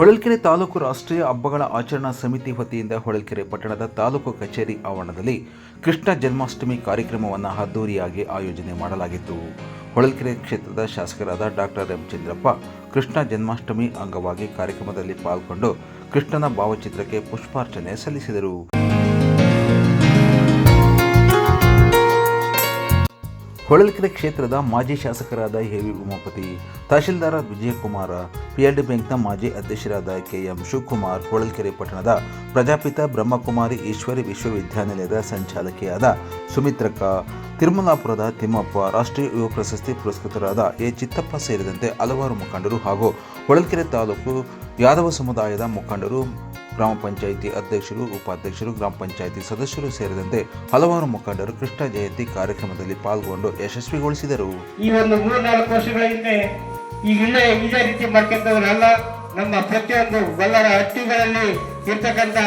ಹೊಳಲ್ಕೆರೆ ತಾಲೂಕು ರಾಷ್ಟ್ರೀಯ ಹಬ್ಬಗಳ ಆಚರಣಾ ಸಮಿತಿ ವತಿಯಿಂದ ಹೊಳಲ್ಕೆರೆ ಪಟ್ಟಣದ ತಾಲೂಕು ಕಚೇರಿ ಆವರಣದಲ್ಲಿ ಕೃಷ್ಣ ಜನ್ಮಾಷ್ಟಮಿ ಕಾರ್ಯಕ್ರಮವನ್ನು ಅದ್ದೂರಿಯಾಗಿ ಆಯೋಜನೆ ಮಾಡಲಾಗಿತ್ತು. ಹೊಳಲ್ಕೆರೆ ಕ್ಷೇತ್ರದ ಶಾಸಕರಾದ ಡಾಕ್ಟರ್ ಎಂ ಚಂದ್ರಪ್ಪ ಕೃಷ್ಣ ಜನ್ಮಾಷ್ಟಮಿ ಅಂಗವಾಗಿ ಕಾರ್ಯಕ್ರಮದಲ್ಲಿ ಪಾಲ್ಗೊಂಡು ಕೃಷ್ಣನ ಭಾವಚಿತ್ರಕ್ಕೆ ಪುಷ್ಪಾರ್ಚನೆ ಸಲ್ಲಿಸಿದರು. ಹೊಳಲ್ಕೆರೆ ಕ್ಷೇತ್ರದ ಮಾಜಿ ಶಾಸಕರಾದ ಎ ವಿ ಉಮಾಪತಿ, ತಹಶೀಲ್ದಾರ ವಿಜಯಕುಮಾರ, ಪಿಆರ್ಡಿ ಬ್ಯಾಂಕ್ನ ಮಾಜಿ ಅಧ್ಯಕ್ಷರಾದ ಕೆಎಂ ಶಿವಕುಮಾರ್, ಹೊಳಲ್ಕೆರೆ ಪಟ್ಟಣದ ಪ್ರಜಾಪಿತ ಬ್ರಹ್ಮಕುಮಾರಿ ಈಶ್ವರಿ ವಿಶ್ವವಿದ್ಯಾನಿಲಯದ ಸಂಚಾಲಕಿಯಾದ ಸುಮಿತ್ರಕ್ಕ, ತಿರುಮಲಾಪುರದ ತಿಮ್ಮಪ್ಪ, ರಾಷ್ಟ್ರೀಯ ಯುವ ಪ್ರಶಸ್ತಿ ಪುರಸ್ಕೃತರಾದ ಎ ಚಿತ್ತಪ್ಪ ಸೇರಿದಂತೆ ಹಲವಾರು ಮುಖಂಡರು ಹಾಗೂ ಹೊಳಲ್ಕೆರೆ ತಾಲೂಕು ಯಾದವ ಸಮುದಾಯದ ಮುಖಂಡರು ಗ್ರಾಮ ಪಂಚಾಯಿತಿ ಅಧ್ಯಕ್ಷರು, ಉಪಾಧ್ಯಕ್ಷರು, ಗ್ರಾಮ ಪಂಚಾಯಿತಿ ಸದಸ್ಯರು ಸೇರಿದಂತೆ ಹಲವಾರು ಮುಖಂಡರು ಕೃಷ್ಣ ಜಯಂತಿ ಕಾರ್ಯಕ್ರಮದಲ್ಲಿ ಪಾಲ್ಗೊಂಡು ಯಶಸ್ವಿಗೊಳಿಸಿದರು. ಈ ಒಂದು ಮೂರ್ನಾಲ್ಕು ವರ್ಷಗಳ ಹಿಂದೆ ಈಗ ಇಲ್ಲೇ ಇದೇ ರೀತಿ ಮಾಡ್ಕೊಂಡವರಲ್ಲ, ನಮ್ಮ ಪ್ರತಿಯೊಂದು ಬಲ್ಲರ ಹಟ್ಟಿಗಳಲ್ಲಿ ಇರ್ತಕ್ಕಂಥ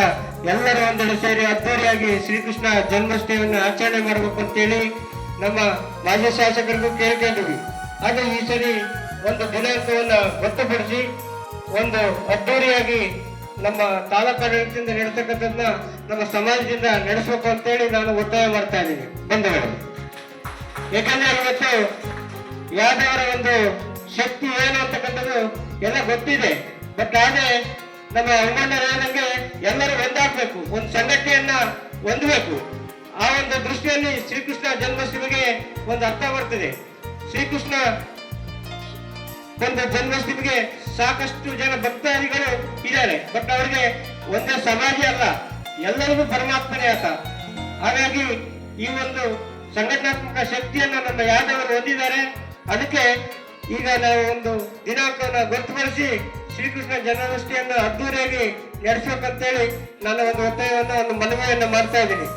ಎಲ್ಲರೂ ಒಂದೆಡೆ ಸೇರಿ ಅದ್ದೂರಿಯಾಗಿ ಶ್ರೀಕೃಷ್ಣ ಜನ್ಮಾಷ್ಟಮಿಯನ್ನು ಆಚರಣೆ ಮಾಡಬೇಕು ಅಂತೇಳಿ ನಮ್ಮ ಮಾಜಿ ಶಾಸಕರಿಗೂ ಕೇಳ್ಕೊಂಡಿದ್ವಿ. ಹಾಗೆ ಈ ಸರಿ ಒಂದು ದಿನಾಂಕವನ್ನು ಗೊತ್ತುಪಡಿಸಿ ಒಂದು ಅದ್ದೂರಿಯಾಗಿ ನಮ್ಮ ತಾಲೂಕಾಡಳಿತದಿಂದ ನಡೆಸತಕ್ಕಂಥದ್ದನ್ನ ನಮ್ಮ ಸಮಾಜದಿಂದ ನಡೆಸಬೇಕು ಅಂತೇಳಿ ನಾನು ಒತ್ತಾಯ ಮಾಡ್ತಾ ಇದ್ದೀನಿ. ಬಂಧುಗಳು ಯಾಕಂದ್ರೆ ಇವತ್ತು ಯಾದವರ ಒಂದು ಶಕ್ತಿ ಏನು ಅಂತಕ್ಕಂಥದ್ದು ಎಲ್ಲ ಗೊತ್ತಿದೆ. ಬಟ್ ಆದ್ರೆ ನಮ್ಮ ಅಣ್ಣರು ಏನಂಗೆ ಎಲ್ಲರೂ ಒಂದಾಗ್ಬೇಕು, ಒಂದು ಸಂಘಟನೆಯನ್ನ ಹೊಂದಬೇಕು. ಆ ಒಂದು ದೃಷ್ಟಿಯಲ್ಲಿ ಶ್ರೀಕೃಷ್ಣ ಜನ್ಮಾಷ್ಟಮಿಗೆ ಒಂದು ಅರ್ಥ ಬರ್ತದೆ. ಶ್ರೀಕೃಷ್ಣ ಒಂದು ಜನ್ಮಾಷ್ಟಮಿಗೆ ಸಾಕಷ್ಟು ಜನ ಭಕ್ತಾದಿಗಳು ಇದ್ದಾರೆ. ಬಟ್ ಅವರಿಗೆ ಒಂದೇ ಸಮಾಜ ಅಲ್ಲ, ಎಲ್ಲರಿಗೂ ಪರಮಾತ್ಮನೇ ಆತ. ಹಾಗಾಗಿ ಈ ಒಂದು ಸಂಘಟನಾತ್ಮಕ ಶಕ್ತಿಯನ್ನು ನಮ್ಮ ಯಾದವರು ಹೊಂದಿದ್ದಾರೆ. ಅದಕ್ಕೆ ಈಗ ನಾವು ಒಂದು ದಿನಾಂಕವನ್ನು ಗೊತ್ತುಪಡಿಸಿ ಶ್ರೀಕೃಷ್ಣ ಜನ್ಮಾಷ್ಟಮಿಯನ್ನು ಅದ್ದೂರಿಯಾಗಿ ನಡೆಸಬೇಕಂತೇಳಿ ನಾನು ಒಂದು ಒತ್ತಾಯವನ್ನು, ಒಂದು ಮನವಿಯನ್ನು ಮಾಡ್ತಾ ಇದ್ದೀನಿ.